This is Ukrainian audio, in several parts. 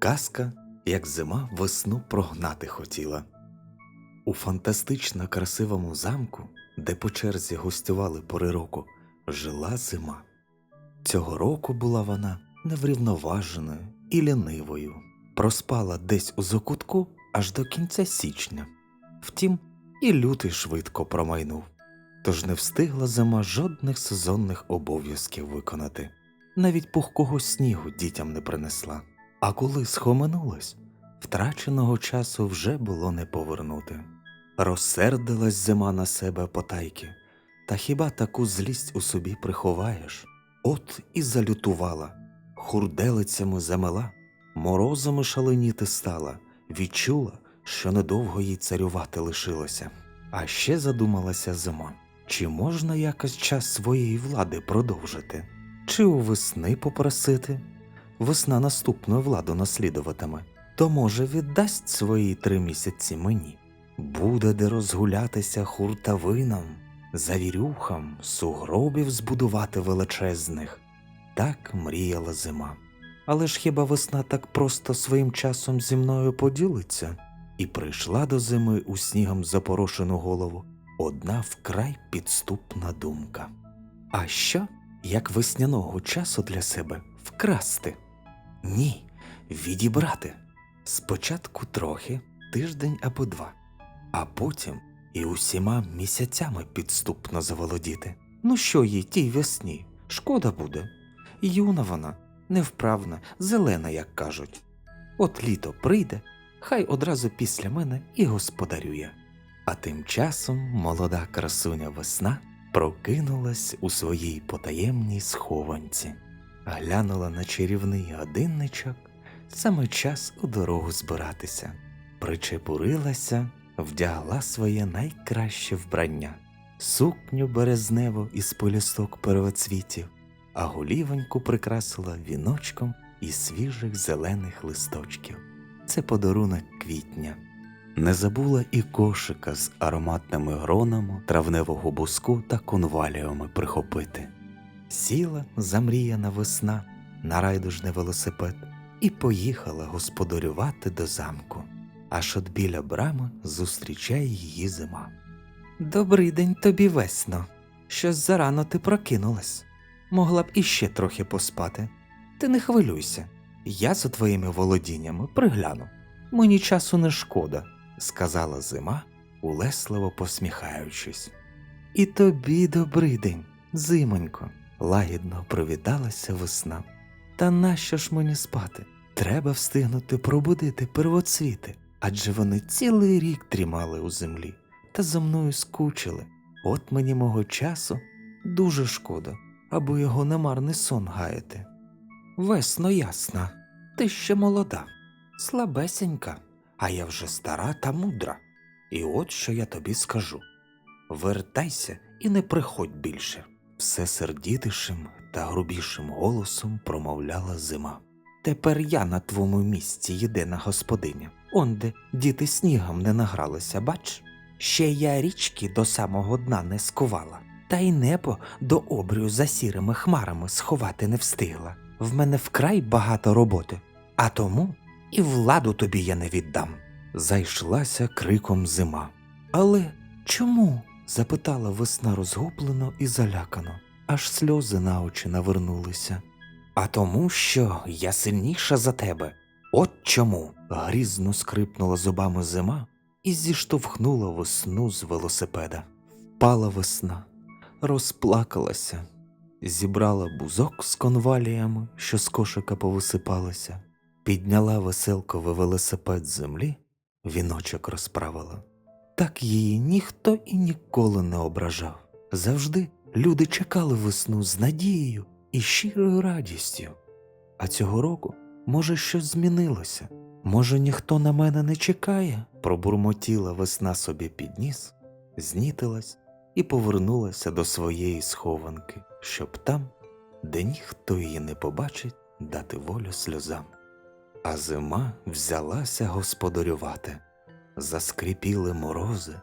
Казка, як зима весну прогнати хотіла. У фантастично красивому замку, де по черзі гостювали пори року, жила зима. Цього року була вона неврівноваженою і лінивою, проспала десь у закутку аж до кінця січня. Втім, і лютий швидко промайнув, тож не встигла зима жодних сезонних обов'язків виконати, навіть пухкого снігу дітям не принесла. А коли схоменулась, втраченого часу вже було не повернути. Розсердилась зима на себе потайки, та хіба таку злість у собі приховаєш? От і залютувала, хурделицями замела, морозами шаленіти стала, відчула, що недовго їй царювати лишилося. А ще задумалася зима, чи можна якось час своєї влади продовжити, чи у весни попросити? Весна наступну владу наслідуватиме, то може віддасть свої три місяці мені. Буде де розгулятися хуртавинам, завірюхам, сугробів збудувати величезних. Так мріяла зима. Але ж хіба весна так просто своїм часом зі мною поділиться? І прийшла до зими у снігом запорошену голову одна вкрай підступна думка. А що, як весняного часу для себе вкрасти? Ні, відібрати. Спочатку трохи, тиждень або два, а потім і усіма місяцями підступно заволодіти. Ну що їй тій весні? Шкода буде. Юна вона, невправна, зелена, як кажуть. От літо прийде, хай одразу після мене і господарює. А тим часом молода красуня весна прокинулась у своїй потаємній схованці, глянула на чарівний годинничок, саме час у дорогу збиратися, причепурилася, вдягла своє найкраще вбрання, сукню березневу із полюсток первоцвітів, а голівоньку прикрасила віночком із свіжих зелених листочків. Це подарунок квітня. Не забула і кошика з ароматними гронами, травневого буску та конваліями прихопити. Сіла замріяна весна на райдужний велосипед і поїхала господарювати до замку. Аж от біля брами зустрічає її зима. Добрий день тобі, весно. Щось зарано ти прокинулась. Могла б іще трохи поспати. Ти не хвилюйся, я за твоїми володіннями пригляну. Мені часу не шкода, сказала зима, улесливо посміхаючись. І тобі добрий день, зимонько, лагідно привіталася весна. Та нащо ж мені спати? Треба встигнути пробудити первоцвіти, адже вони цілий рік трімали у землі та за мною скучили. От мені мого часу дуже шкода, аби його на марний сон гаяти. Весно ясна, ти ще молода, слабесенька, а я вже стара та мудра. І от що я тобі скажу вертайся і не приходь більше. Все сердітишим та грубішим голосом промовляла зима. Тепер я на твоєму місці єдина господиня, онде діти снігом не награлися, бач? Ще я річки до самого дна не скувала, та й небо до обрію за сірими хмарами сховати не встигла. В мене вкрай багато роботи, а тому і владу тобі я не віддам. Зайшлася криком зима. Але чому? Запитала весна розгублено і залякано, аж сльози на очі навернулися. А тому, що я сильніша за тебе. От чому. грізно скрипнула зубами зима і зіштовхнула весну з велосипеда. Впала весна, розплакалася, зібрала бузок з конваліями, що з кошика повисипалися, підняла веселковий велосипед з землі, віночок розправила. Так її ніхто і ніколи не ображав. Завжди люди чекали весну з надією і щирою радістю. А цього року, може, щось змінилося. Може, ніхто на мене не чекає? Пробурмотіла весна собі під ніс, знітилась і повернулася до своєї схованки, щоб там, де ніхто її не побачить, дати волю сльозам. А зима взялася господарювати. Заскріпіли морози,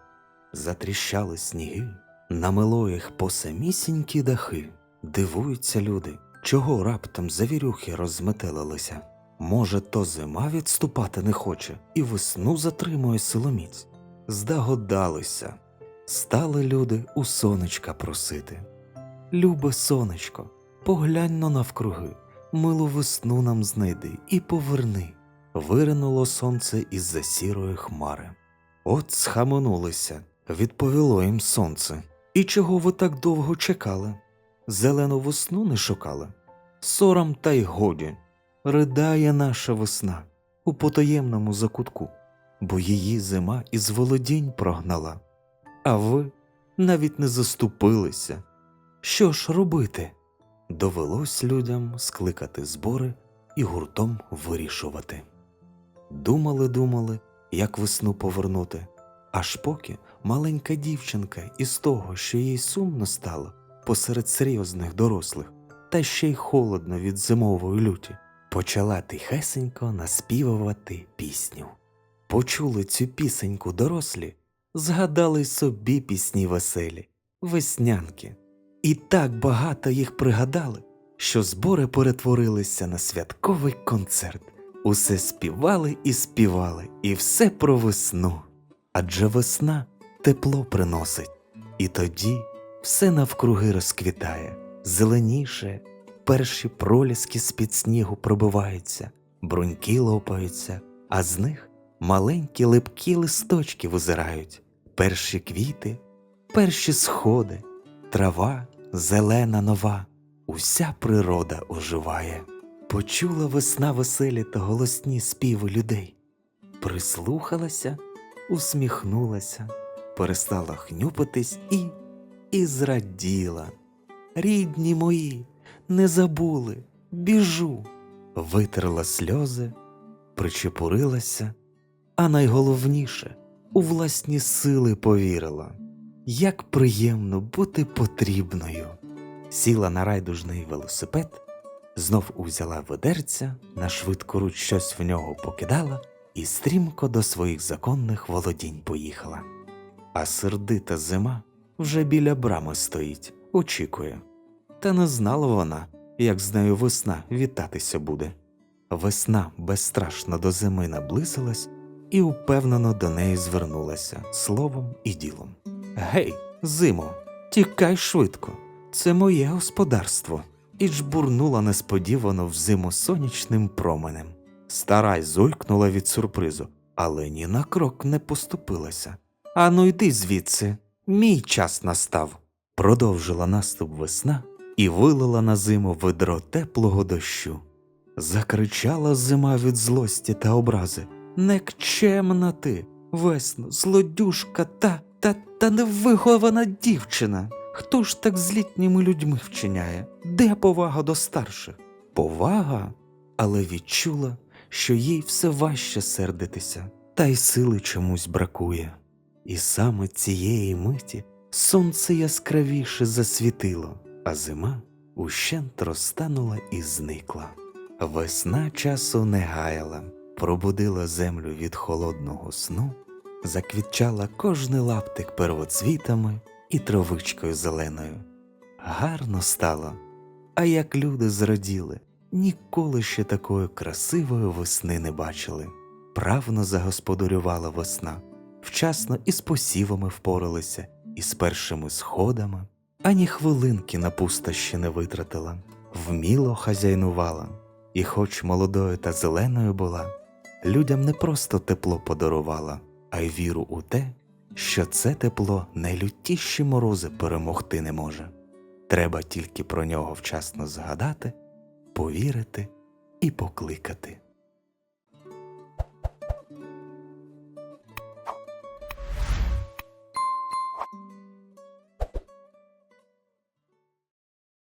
затріщали сніги, намело їх по самісінькі дахи. Дивуються люди, чого раптом завірюхи розметелилися. Може, то зима відступати не хоче і весну затримує силоміць. Здогадалися, стали люди у сонечка просити. Любе сонечко, поглянь но навкруги, милу весну нам знайди і поверни. Виринуло сонце із-за сірої хмари. От схаменулися, відповіло їм сонце. І чого ви так довго чекали? Зелену весну не шукали? Сором та й годі. Ридає наша весна у потаємному закутку, бо її зима із володінь прогнала. А ви навіть не заступилися. Що ж робити? Довелось людям скликати збори і гуртом вирішувати. Думали, думали, як весну повернути, аж поки маленька дівчинка із того, що їй сумно стало посеред серйозних дорослих, та ще й холодно від зимової люті, почала тихесенько наспівувати пісню. Почули цю пісеньку дорослі, згадали собі пісні веселі, веснянки, і так багато їх пригадали, що збори перетворилися на святковий концерт. Усе співали і співали, і все про весну. Адже весна тепло приносить, і тоді все навкруги розквітає, зеленіше, перші проліски з-під снігу пробиваються, бруньки лопаються, а з них маленькі липкі листочки визирають, перші квіти, перші сходи, трава зелена нова, уся природа оживає. Почула весна веселі та голосні співи людей, прислухалася, усміхнулася, перестала хнюпитись і, і зраділа. Рідні мої, не забули, біжу, витерла сльози, причепурилася, а найголовніше у власні сили повірила, як приємно бути потрібною. Сіла на райдужний велосипед знов узяла ведерця, на швидку руч щось в нього покидала і стрімко до своїх законних володінь поїхала. А сердита зима вже біля брами стоїть, очікує. Та не знала вона, як з нею весна вітатися буде. Весна безстрашно до зими наблизилась і упевнено до неї звернулася словом і ділом. Гей, зимо, тікай швидко, це моє господарство і жбурнула несподівано в зиму сонячним променем. Стара й зулькнула від сюрпризу, але ні на крок не поступилася. Ану йди звідси, мій час настав. Продовжила наступ весна і вилила на зиму ведро теплого дощу. Закричала зима від злості та образи Некчемна ти, весно, злодюшка та та та невихована дівчина. Хто ж так з літніми людьми вчиняє? Де повага до старших? Повага, але відчула, що їй все важче сердитися, та й сили чомусь бракує. І саме цієї миті сонце яскравіше засвітило, а зима ущент розтанула і зникла. Весна часу не гаяла, пробудила землю від холодного сну, заквітчала кожний лаптик первоцвітами і травичкою зеленою. Гарно стало, а як люди зраділи, ніколи ще такої красивої весни не бачили. Правно загосподарювала весна, вчасно і з посівами впоралися, і з першими сходами, ані хвилинки на пустощі не витратила, вміло хазяйнувала, і, хоч молодою та зеленою була, людям не просто тепло подарувала, а й віру у те, що це тепло найлютіші морози перемогти не може. Треба тільки про нього вчасно згадати, повірити і покликати.